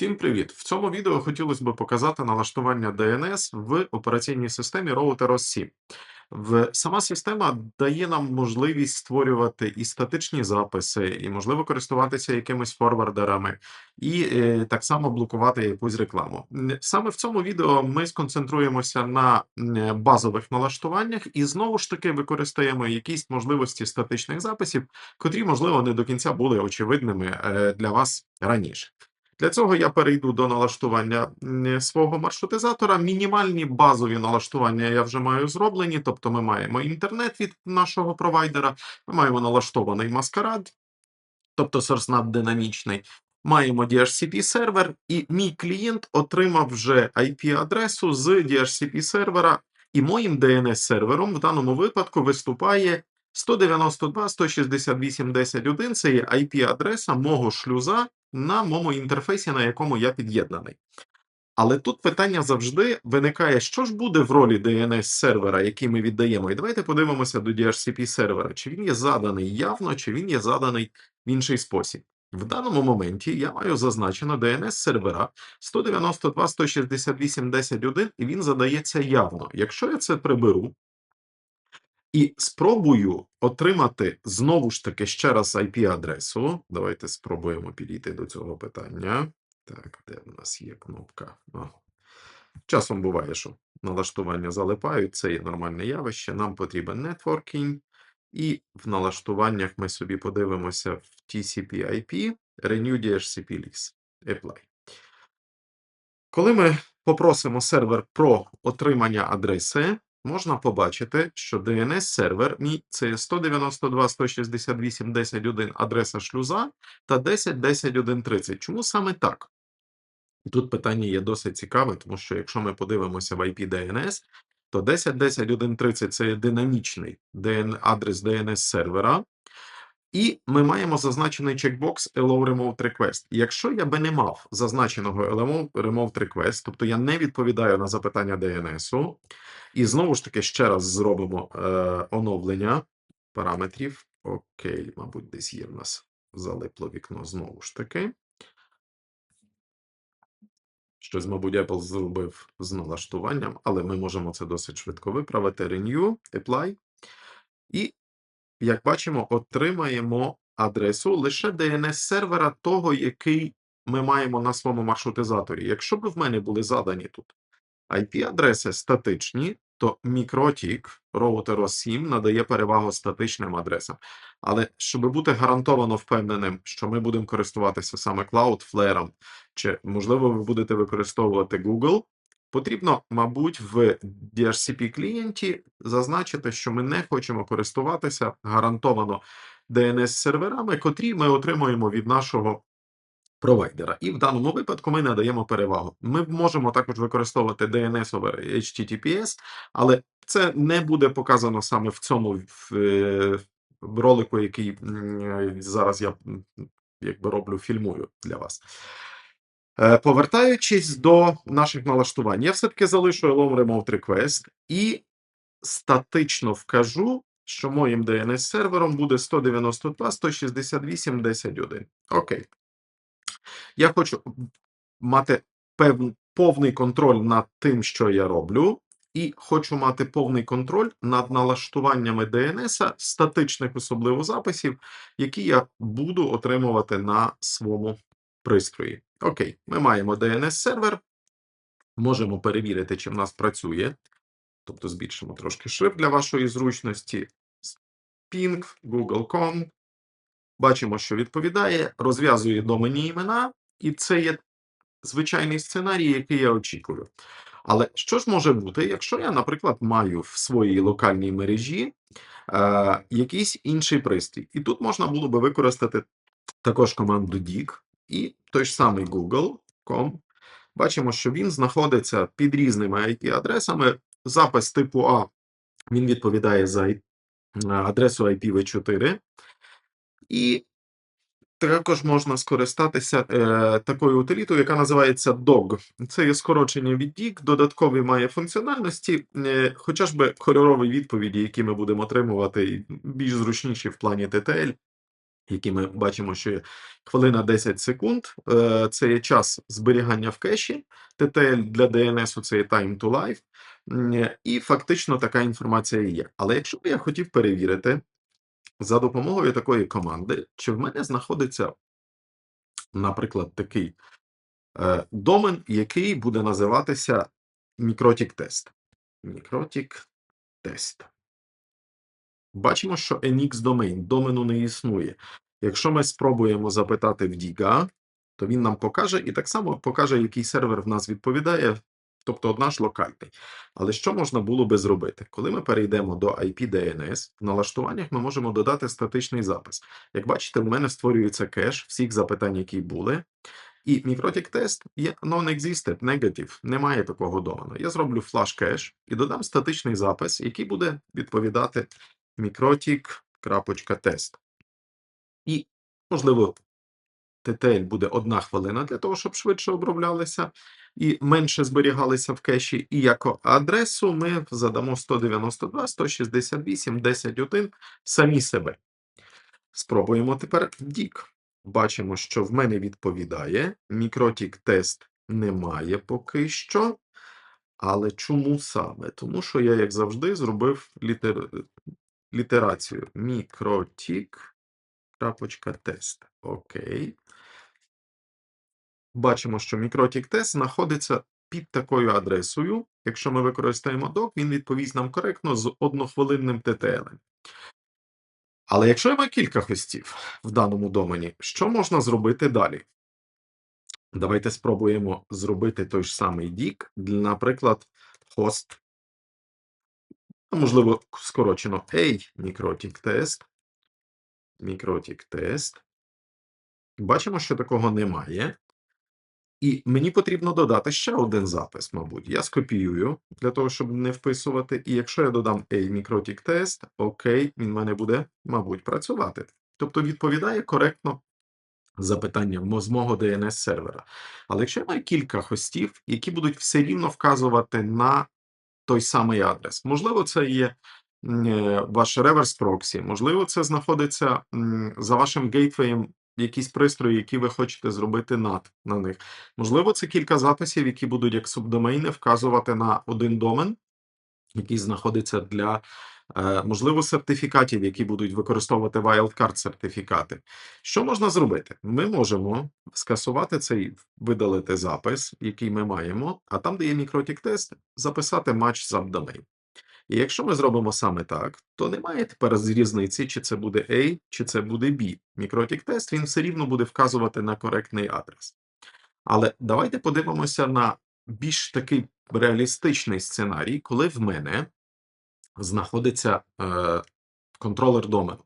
Всім привіт! В цьому відео хотілося б показати налаштування DNS в операційній системі OS 7. Сама система дає нам можливість створювати і статичні записи, і можливо користуватися якимись форвардерами, і е, так само блокувати якусь рекламу. Саме в цьому відео ми сконцентруємося на базових налаштуваннях і знову ж таки використаємо якісь можливості статичних записів, котрі, можливо, не до кінця були очевидними е, для вас раніше. Для цього я перейду до налаштування свого маршрутизатора. Мінімальні базові налаштування я вже маю зроблені, тобто ми маємо інтернет від нашого провайдера, ми маємо налаштований маскарад, тобто SourceNAT динамічний. Маємо DHCP сервер, і мій клієнт отримав вже IP-адресу з DHCP сервера, і моїм DNS сервером в даному випадку виступає 192.168.10.1. Це є IP-адреса мого шлюза на моєму інтерфейсі, на якому я під'єднаний. Але тут питання завжди виникає, що ж буде в ролі DNS сервера, який ми віддаємо. І давайте подивимося до DHCP сервера, чи він є заданий явно, чи він є заданий в інший спосіб. В даному моменті я маю зазначено DNS сервера 192.168.10.1, і він задається явно. Якщо я це приберу і спробую отримати знову ж таки ще раз IP-адресу, давайте спробуємо підійти до цього питання. Так, де в нас є кнопка? О. Часом буває, що налаштування залипають, це є нормальне явище. Нам потрібен нетворкінг, і в налаштуваннях ми собі подивимося в TCP/IP Renew DHCP Lease. Apply. Коли ми попросимо сервер про отримання адреси, можна побачити, що DNS сервер мій це 192.168.10.1 адреса шлюза та 10.10.1.30. Чому саме так? Тут питання є досить цікаве, тому що якщо ми подивимося в IP DNS, то 10.10.1.30 це динамічний адрес DNS сервера, і ми маємо зазначений чекбокс Allow Remote Request. Якщо я би не мав зазначеного Allow Remote Request, тобто я не відповідаю на запитання DNS, і знову ж таки ще раз зробимо е, оновлення параметрів. Окей, мабуть, десь є в нас залипло вікно знову ж таки. Щось, мабуть, Apple зробив з налаштуванням, але ми можемо це досить швидко виправити. Renew, Apply. І, як бачимо, отримаємо адресу лише DNS-сервера того, який ми маємо на своєму маршрутизаторі. Якщо б в мене були задані тут IP-адреси статичні, то Мікротік OS 7 надає перевагу статичним адресам. Але щоб бути гарантовано впевненим, що ми будемо користуватися саме Cloudflare, чи, можливо, ви будете використовувати Google, потрібно, мабуть, в DHCP клієнті зазначити, що ми не хочемо користуватися гарантовано DNS-серверами, котрі ми отримуємо від нашого провайдера. І в даному випадку ми надаємо перевагу. Ми можемо також використовувати DNS over HTTPS, але це не буде показано саме в цьому е, ролику, який зараз я якби роблю, фільмую для вас. Е, Повертаючись до наших налаштувань, я все-таки залишу Allow Remote Request і статично вкажу, що моїм DNS-сервером буде 192.168.10.1. Окей. Я хочу мати пев... повний контроль над тим, що я роблю, і хочу мати повний контроль над налаштуваннями DNS, статичних особливо записів, які я буду отримувати на своєму пристрої. Окей, ми маємо DNS-сервер, можемо перевірити, чи в нас працює. Тобто збільшимо трошки шрифт для вашої зручності. Ping, Google.com. Бачимо, що відповідає, розв'язує доменні імена, і це є звичайний сценарій, який я очікую. Але що ж може бути, якщо я, наприклад, маю в своїй локальній мережі е, якийсь інший пристрій? І тут можна було би використати також команду dig і той ж самий Google.com. Бачимо, що він знаходиться під різними IP-адресами. Запис типу А він відповідає за е, адресу IPv4. І також можна скористатися е, такою утилітою, яка називається DOG. Це є скорочення від DIG, додаткові має функціональності, е, хоча ж би кольорові відповіді, які ми будемо отримувати, більш зручніші в плані TTL, які ми бачимо, що хвилина 10 секунд. Е, Це є час зберігання в кеші. TTL для DNS це є time to life. І фактично така інформація є. Але якщо б я хотів перевірити за допомогою такої команди, чи в мене знаходиться, наприклад, такий е, домен, який буде називатися Microtic Test. Бачимо, що NX домен, домену не існує. Якщо ми спробуємо запитати в Diga, то він нам покаже і так само покаже, який сервер в нас відповідає, тобто наш локальний. Але що можна було би зробити? Коли ми перейдемо до IP DNS, в налаштуваннях ми можемо додати статичний запис. Як бачите, в мене створюється кеш всіх запитань, які були. І Microtic Test є non-existed, negative, немає такого домену. Я зроблю флаш кеш і додам статичний запис, який буде відповідати microtic.test. І, можливо, TTL буде одна хвилина для того, щоб швидше оброблялися і менше зберігалися в кеші. І як адресу ми задамо 192, 168, 10.1 самі себе. Спробуємо тепер DIC. Бачимо, що в мене відповідає. Microtic тест немає поки що. Але чому саме? Тому що я, як завжди, зробив літер... літерацію microtic.test. Окей. Бачимо, що Microtic тест знаходиться під такою адресою. Якщо ми використаємо док, він відповість нам коректно з однохвилинним TTL. Але якщо я маю кілька хостів в даному домені, що можна зробити далі? Давайте спробуємо зробити той ж самий дік, наприклад, хост, а можливо, скорочено A Microtic Test. Microtic Test. Бачимо, що такого немає. І мені потрібно додати ще один запис, мабуть. Я скопіюю для того, щоб не вписувати. І якщо я додам A Microtic Test, окей, він в мене буде, мабуть, працювати. Тобто відповідає коректно запитанням з мого DNS сервера. Але якщо я маю кілька хостів, які будуть все рівно вказувати на той самий адрес, можливо, це є е, ваш реверс проксі, можливо, це знаходиться за вашим гейтвеєм якісь пристрої, які ви хочете зробити над на них. Можливо, це кілька записів, які будуть як субдомейни вказувати на один домен, який знаходиться для, можливо, сертифікатів, які будуть використовувати wildcard сертифікати. Що можна зробити? Ми можемо скасувати цей видалити запис, який ми маємо, а там, де є Microtic тест, записати match subdomain. І якщо ми зробимо саме так, то немає тепер з різниці, чи це буде A, чи це буде B. Microtic тест він все рівно буде вказувати на коректний адрес. Але давайте подивимося на більш такий реалістичний сценарій, коли в мене знаходиться е, контролер домену.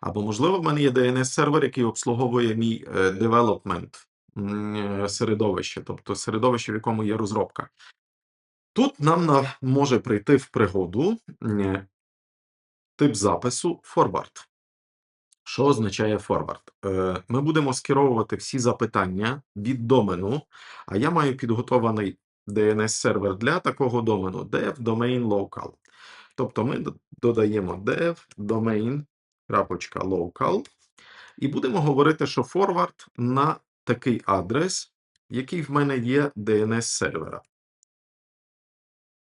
Або, можливо, в мене є DNS-сервер, який обслуговує мій е, development е, середовище, тобто середовище, в якому є розробка. Тут нам на, може прийти в пригоду тип запису forward. Що означає forward? Е, Ми будемо скеровувати всі запитання від домену, а я маю підготований DNS-сервер для такого домену dev domain local. Тобто ми додаємо dev domain.local і будемо говорити, що forward на такий адрес, який в мене є DNS-сервера.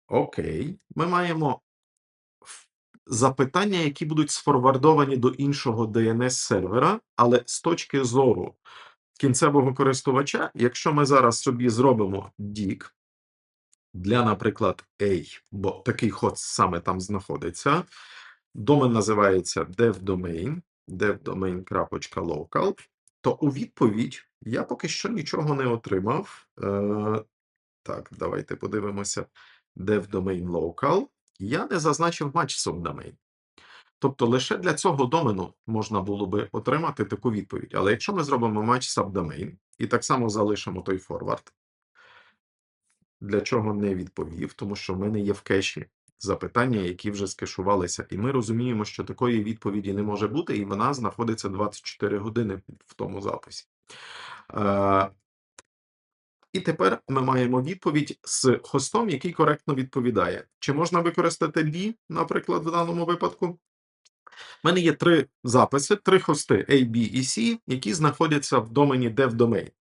Окей, ми маємо запитання, які будуть сфорвардовані до іншого DNS-сервера, але з точки зору кінцевого користувача, якщо ми зараз собі зробимо DIG для, наприклад, A, бо такий ход саме там знаходиться, домен називається devdomain, devdomain.local, то у відповідь я поки що нічого не отримав. Е, так, давайте подивимося. devdomain local. Я не зазначив match subdomain. Тобто лише для цього домену можна було би отримати таку відповідь. Але якщо ми зробимо match subdomain і так само залишимо той forward, для чого не відповів, тому що в мене є в кеші запитання, які вже скешувалися, і ми розуміємо, що такої відповіді не може бути, і вона знаходиться 24 години в тому записі. Е, і тепер ми маємо відповідь з хостом, який коректно відповідає. Чи можна використати B, наприклад, в даному випадку? У мене є три записи, три хости A, B і C, які знаходяться в домені DevDomain.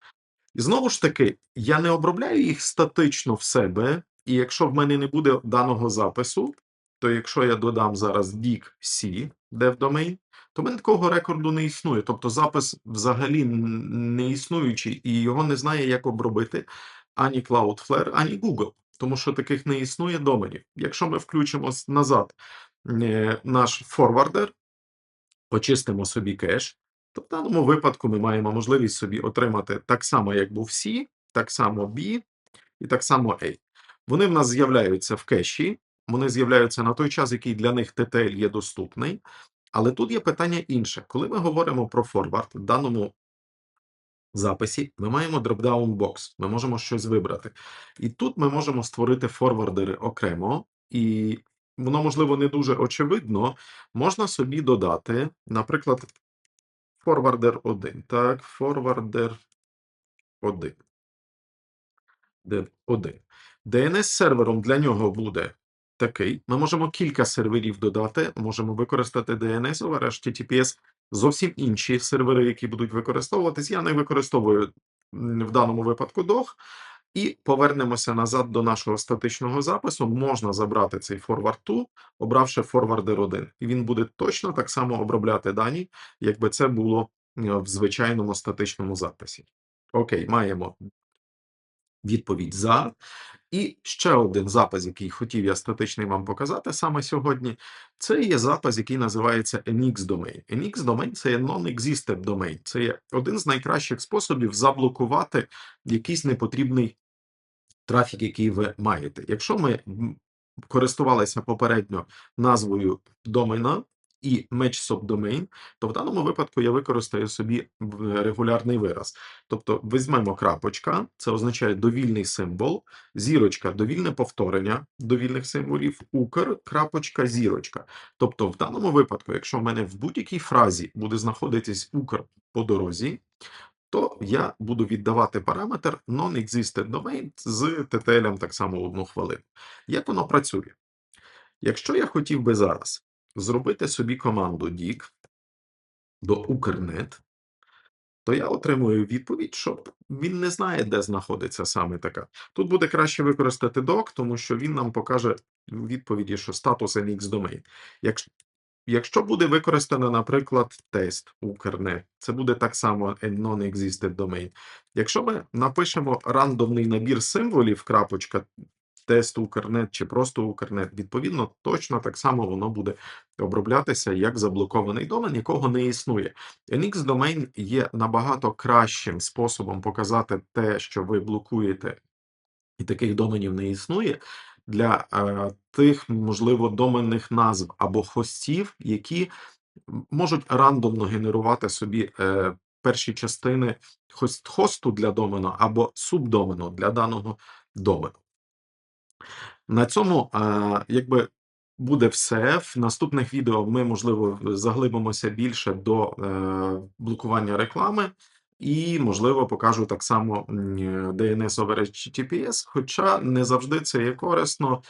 Знову ж таки, я не обробляю їх статично в себе, і якщо в мене не буде даного запису, то якщо я додам зараз dig C DevDomain, то в мене такого рекорду не існує. Тобто запис взагалі не існуючий, і його не знає, як обробити ані Cloudflare, ані Google, тому що таких не існує доменів. Якщо ми включимо назад е, наш форвардер, очистимо собі кеш, то в даному випадку ми маємо можливість собі отримати так само, як був C, так само B і так само A. Вони в нас з'являються в кеші, вони з'являються на той час, який для них TTL є доступний. Але тут є питання інше. Коли ми говоримо про форвард, в даному записі ми маємо дропдаун бокс, ми можемо щось вибрати. І тут ми можемо створити форвардери окремо, і воно, можливо, не дуже очевидно. Можна собі додати, наприклад, форвардер 1. Так, форвардер 1. Де 1. DNS-сервером для нього буде такий. Ми можемо кілька серверів додати, можемо використати DNS over HTTPS, зовсім інші сервери, які будуть використовуватись. Я не використовую в даному випадку DOG. І повернемося назад до нашого статичного запису. Можна забрати цей forward to, обравши forwarder 1. І він буде точно так само обробляти дані, якби це було е, в звичайному статичному записі. Окей, маємо відповідь за. І ще один запис, який хотів я статичний вам показати саме сьогодні, це є запис, який називається NX domain. NX domain це non-existent domain. Це є один з найкращих способів заблокувати якийсь непотрібний трафік, який ви маєте. Якщо ми користувалися попередньо назвою домена і match subdomain, то в даному випадку я використаю собі регулярний вираз. Тобто візьмемо крапочка, це означає довільний символ, зірочка, довільне повторення довільних символів, укр, крапочка, зірочка. Тобто, в даному випадку, якщо в мене в будь-якій фразі буде знаходитись укр по дорозі, то я буду віддавати параметр non-existent domain з TTL так само одну хвилину. Як воно працює? Якщо я хотів би зараз зробити собі команду dig до Укрнет, то я отримую відповідь, що він не знає, де знаходиться саме така. Тут буде краще використати doc, тому що він нам покаже відповіді, що статус NX domain. Якщо, якщо буде використано, наприклад, тест Укрнет, це буде так само non-existent domain. Якщо ми напишемо рандомний набір символів, крапочка, тест Укрнет чи просто Укрнет, відповідно, точно так само воно буде оброблятися як заблокований домен, якого не існує. NX домен є набагато кращим способом показати те, що ви блокуєте, і таких доменів не існує. Для е, тих, можливо, доменних назв або хостів, які можуть рандомно генерувати собі е, перші частини хост, хосту для домену або субдомену для даного домену. На цьому, а, якби буде все. В наступних відео ми, можливо, заглибимося більше до е, блокування реклами, і, можливо, покажу так само DNS over HTTPS, хоча не завжди це є корисно.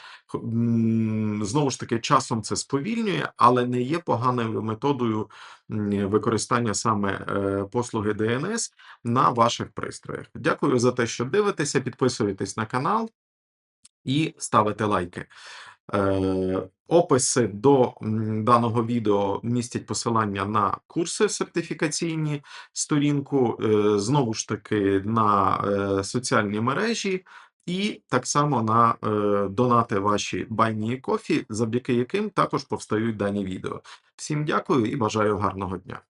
Знову ж таки, часом це сповільнює, але не є поганою методою використання саме е, послуги DNS на ваших пристроях. Дякую за те, що дивитеся, підписуєтесь на канал і ставите лайки. Е, описи до даного відео містять посилання на курси сертифікаційні, сторінку, е, знову ж таки, на е, соціальні мережі, і так само на донати ваші байні кофі, завдяки яким також повстають дані відео. Всім дякую і бажаю гарного дня.